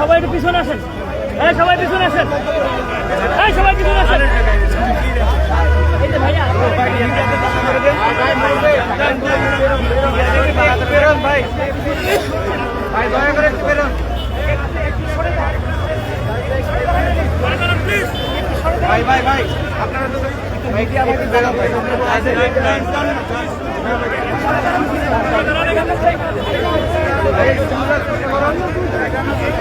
সবাই একটু পিছনে আসেন এই সবাই পিছনে আসেন এই সবাই পিছনে আসেন এই যে ভাইয়া ভাই ভাই ভাই আপনারা তো ভাইটি আমাকে ভাই রুবেল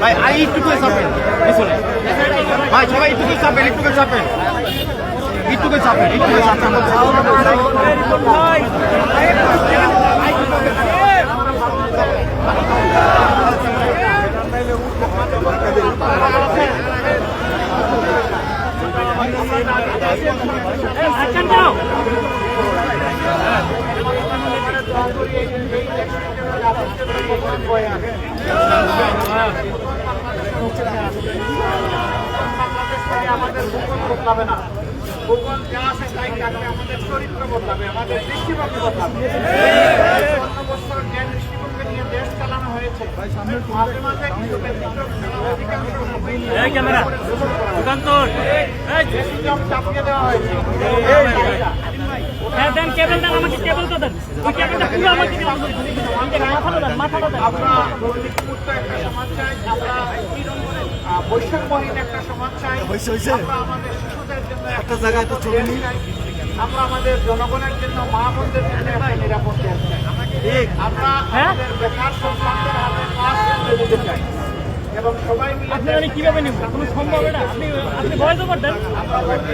ভাই, আর একটু চাপেন পিছনে ভাই, সবাই একটু চাপেন একটু চাপেন একটু চাপেন একটু চাপেন আচ্ছা দাও আমাদের ভূগোল বদলাবে না ভূগোল যা আছে তাই থাকবে আমাদের চরিত্র বদলাবে আমাদের দৃষ্টিভঙ্গি বদলাবে বছর যে দৃষ্টিভঙ্গি নিয়ে দেশ চালানো হয়েছে মাঝে কিছু চাপিয়ে দেওয়া হয়েছে হ্যাঁ দেন কেবল দেন আমরা আমাদের শিশুদের জন্য একটা জায়গায় আমরা আমাদের জনগণের জন্য মা বোনদের জন্য নিরাপদ আমরা? আমাদের বেকার সন্তানদের হাতে কাজ দিতে চাই এবং সবাই মিলে আপনি আমি কীভাবে নিব? কোনো সম্ভব এটা? আপনি আপনি ভয় জমা দেন।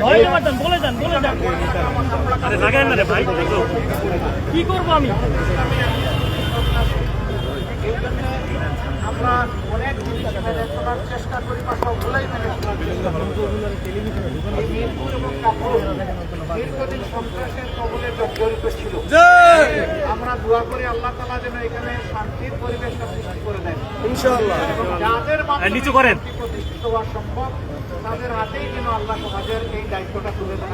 ভয় জমা দেন বলে যান বলে যান। আরে লাগাই না রে ভাই কি করব আমি? আমরা অনেক মেনে চলার চেষ্টা করি বা সবগুলাই মেনে চলার দীর্ঘদিন সন্ত্রাসের কবলে আমরা দোয়া করি আল্লাহ তালা যেন এখানে শান্তির পরিবেশটা সৃষ্টি করে দেন। এবং যাদের নিচু করেন। প্রতিষ্ঠিত হওয়া সম্ভব তাদের হাতেই যেন আল্লাহ সমাজের এই দায়িত্বটা তুলে দেন।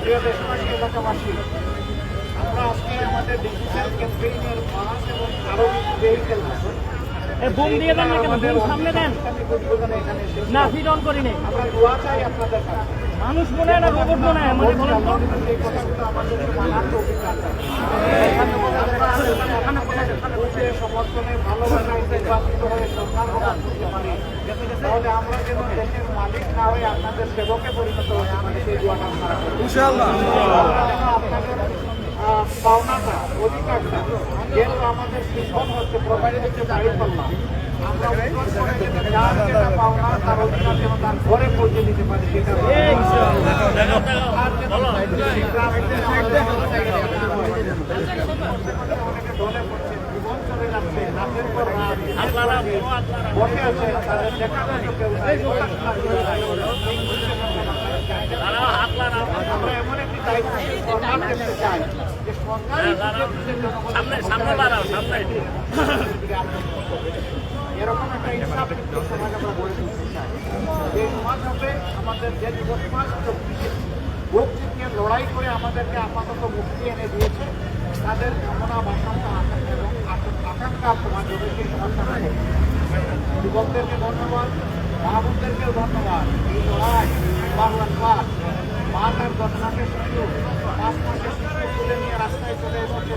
প্রিয় দেশবাসী এলাকাবাসী আমরা আজকে আমাদের ডিজিটাল ক্যাম্পেইনের বাস এবং আরও ভেহিকেল আছে। বুম দিয়ে দেন না কেন? সামনে দেন। না ফিট অন করি নাই আমরা দোয়া চাই আপনাদের কাছে। মানুষ মনে হয় না রোবট মনে হয় মানে বলেন তো সমর্থনে ভালোবাসায় নির্বাচিত হয়ে সরকার গঠন করতে পারি তাহলে আমরা যেন দেশের মালিক না হয়ে আপনাদের সেবকে পরিণত হতে পারি সেই দোয়াটা আপনারা করবেন। আমরা যেন আপনাদের পাওনাটা অধিকারটা যেহেতু আমাদের সিম্বল হচ্ছে প্রোভাইড হচ্ছে বাড়ি পাল্লা বসে আছে, তাদের নাই। আমরা এমন একটি দায়িত্বশীল সরকার দেখতে সরকারই বুঝে বুঝে জনগণের এরকম একটা ইনসাফ সমাজ আমরা গড়ে তুলতে চাই। এই সমাজ হবে আমাদের যে যুব সমাজ চব্বিশে ভোগ লড়াই করে আমাদেরকে আপাতত মুক্তি এনে দিয়েছে। তাদের কামনা, বাসনা এবং আক- আকাঙ্ক্ষা সমাজ হবে সেই সমাজটা। যুবকদেরকে ধন্যবাদ মাহবুবদেরকেও ধন্যবাদ। এই লড়াই বাংলার পাঠ মা তার ঘটনাকে শিশু পাঁচ শিশু তুলে নিয়ে রাস্তায় চলে এসেছে।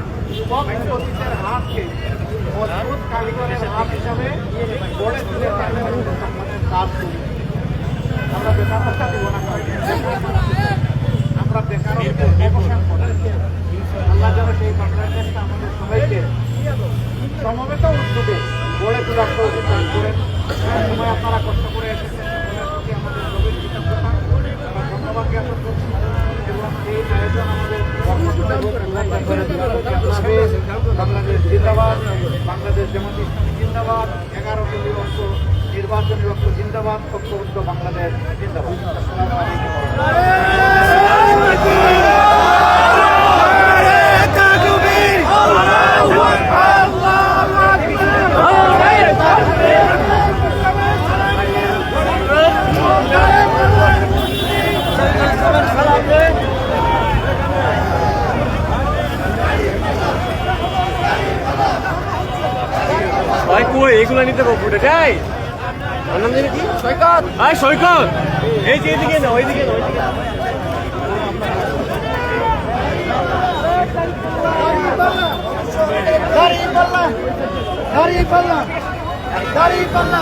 যুবক হাতকে মজবুত কারিগরের হাত হিসাবে গড়ে তুলে তাদের করি আমরা বেকারত্ব আমরা বেকারত্বের অবসান আল্লাহ যেন সেই বাংলাদেশটা আমাদের সবাইকে সমবেত উদ্যোগে গড়ে তোলার করেন। সময় আপনারা কষ্ট করে এসেছেন আমাদের ধন্যবাদ জ্ঞাপন করছি এবং এই আয়োজন আমাদের বাংলাদেশ জিন্দাবাদ বাংলাদেশ জামাত ইসলামী জিন্দাবাদ এগারোটি বিভক্ত নির্বাচন বিভক্ত জিন্দাবাদ ঐক্যবদ্ধ বাংলাদেশ জিন্দাবাদ কই? এগুলো নিতে পারব ফুটে যাই নাম জানি কি? সৈকত। ভাই সৈকত! এই যে এদিকে না ওইদিকে না ওইদিকে দাঁড়িয়ে পিছে দাঁড়িয়ে না দাঁড়িয়ে ওই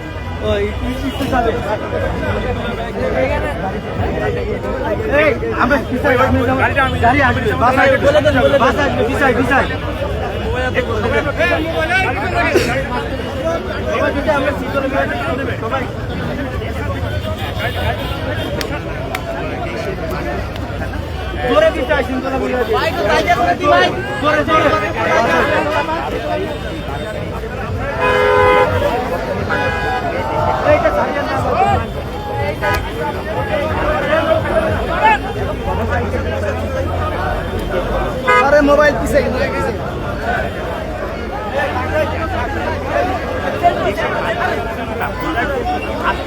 আসবে বলে দেন বাস আসবে পিছাই পিছাই। আমরা জোরে জোরে I'm